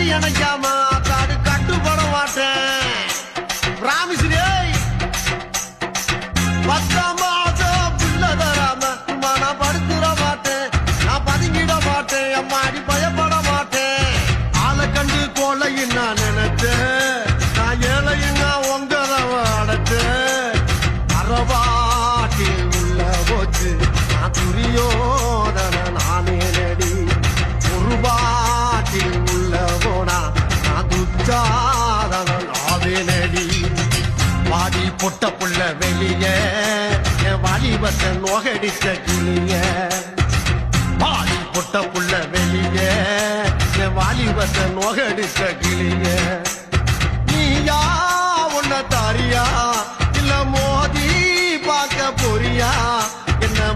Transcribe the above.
பார்த்து எனக்காமா வாடி பொட்ட புள்ள வெளிய. வாலிபத்தை நோகடிச்ச கிளிய. வாடி பொட்ட புள்ள வெளிய. வாலிபத்தை நோகடிச்ச கிளிய. நீயா உன்ன தாரியா? இல்ல மோதி பார்க்க போறியா?